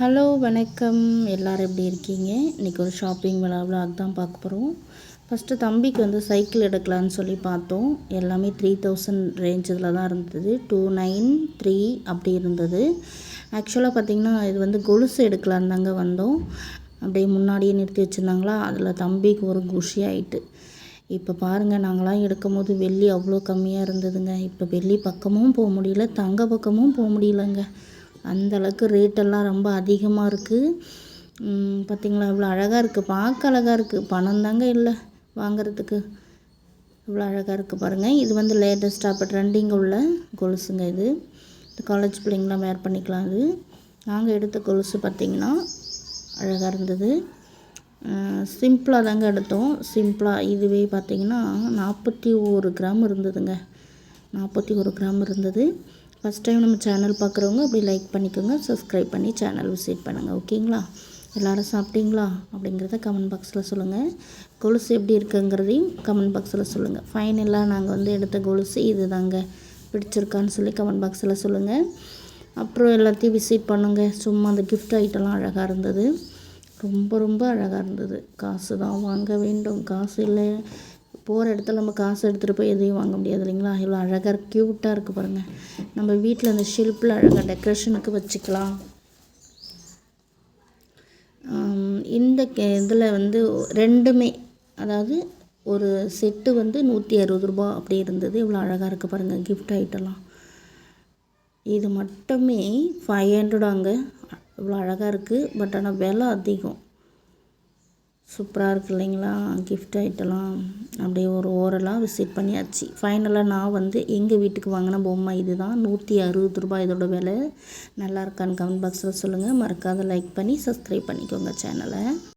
Hello வணக்கம். எல்லோரும் எப்படி இருக்கீங்க? இன்றைக்கி ஒரு ஷாப்பிங் விளாக் தான் பார்க்க போகிறோம் ஃபஸ்ட்டு தம்பிக்கு வந்து சைக்கிள் எடுக்கலான்னு சொல்லி பார்த்தோம். எல்லாமே த்ரீ தௌசண்ட் ரேஞ்சில் தான் இருந்தது. டூ நைன் த்ரீ அப்படி இருந்தது. ஆக்சுவலாக பார்த்திங்கன்னா இது வந்து கொலுசு எடுக்கலான்னு தாங்க வந்தோம். அப்படியே முன்னாடியே நிறுத்தி வச்சுருந்தாங்களா? அதில் தம்பிக்கு ஒரு குஷி ஆகிட்டு இப்போ பாருங்கள் நாங்களாம் எடுக்கும் போது வெள்ளி அவ்வளோ கம்மியாக இருந்ததுங்க. இப்போ வெள்ளி பக்கமும் போக முடியல தங்க பக்கமும் போக முடியலங்க. அந்தளவுக்கு ரேட்டெல்லாம் ரொம்ப அதிகமாக இருக்குது பார்த்திங்களா இவ்வளோ அழகாக இருக்குது பார்க்க அழகாக இருக்குது பணம் தாங்க இல்லை வாங்கிறதுக்கு. இவ்வளோ அழகாக இருக்குது பாருங்கள் இது வந்து லேட்டஸ்ட்டாக இப்போ ட்ரெண்டிங் உள்ள கொலுசுங்க இது. காலேஜ் பிள்ளைங்களாம் வேர் பண்ணிக்கலாம் இது. நாங்கள் எடுத்த கொலுசு பார்த்திங்கன்னா அழகாக இருந்தது. சிம்பிளாக தாங்க எடுத்தோம். சிம்பிளாக இதுவே பார்த்திங்கன்னா நாற்பத்தி ஒரு கிராம் இருந்ததுங்க. நாற்பத்தி ஒரு கிராம் இருந்தது. ஃபஸ்ட் டைம் நம்ம சேனல் பார்க்குறவங்க அப்படி லைக் பண்ணிக்கோங்க. சப்ஸ்கிரைப் பண்ணி சேனல் விசிட் பண்ணுங்கள் ஓகேங்களா எல்லோரும் சாப்பிட்டீங்களா? அப்படிங்கிறத கமெண்ட் பாக்ஸில் சொல்லுங்கள் கொலுசு எப்படி இருக்குங்கிறதையும் கமெண்ட் பாக்ஸில் சொல்லுங்கள் ஃபைனலாக நாங்கள் வந்து எடுத்த கொலுசு இது தாங்க பிடிச்சிருக்கான்னு சொல்லி கமெண்ட் பாக்ஸில் சொல்லுங்கள் அப்புறம் எல்லாத்தையும் விசிட் பண்ணுங்கள் சும்மா அந்த கிஃப்ட் ஐட்டம்லாம் அழகாக இருந்தது. ரொம்ப ரொம்ப அழகாக இருந்தது. காசு தான் வாங்க வேண்டும். காசு இல்லை. போகிற இடத்துல நம்ம காசு எடுத்துகிட்டு போய் எதையும் வாங்க முடியாது இல்லைங்களா? இவ்வளோ அழகாக க்யூட்டாக இருக்குது பாருங்கள் நம்ம வீட்டில் அந்த ஷில்பில் அழகாக டெக்கரேஷனுக்கு வச்சுக்கலாம். இந்த இதில் வந்து ரெண்டுமே அதாவது ஒரு செட்டு வந்து நூற்றி அறுபது ரூபா அப்படி இருந்தது. இவ்வளோ அழகாக இருக்குது பாருங்கள் கிஃப்ட் ஐட்டம்லாம். இது மட்டுமே ஃபைவ் ஹண்ட்ரடாங்க இவ்வளோ அழகாக இருக்குது பட் ஆனால் விலை அதிகம். சூப்பராக இருக்குது இல்லைங்களா? கிஃப்ட் ஐட்டெல்லாம் அப்படியே ஒரு ஓரலாக விசிட் பண்ணியாச்சு. ஃபைனலாக நான் வந்து எங்கள் வீட்டுக்கு வாங்கின பொம்மை இது தான் நூற்றி அறுபது ரூபாய் இதோட விலை. நல்லா இருக்கான்னு கமெண்ட் பாக்ஸில் சொல்லுங்கள் மறக்காத லைக் பண்ணி சப்ஸ்கிரைப் பண்ணிக்கோங்க சேனலை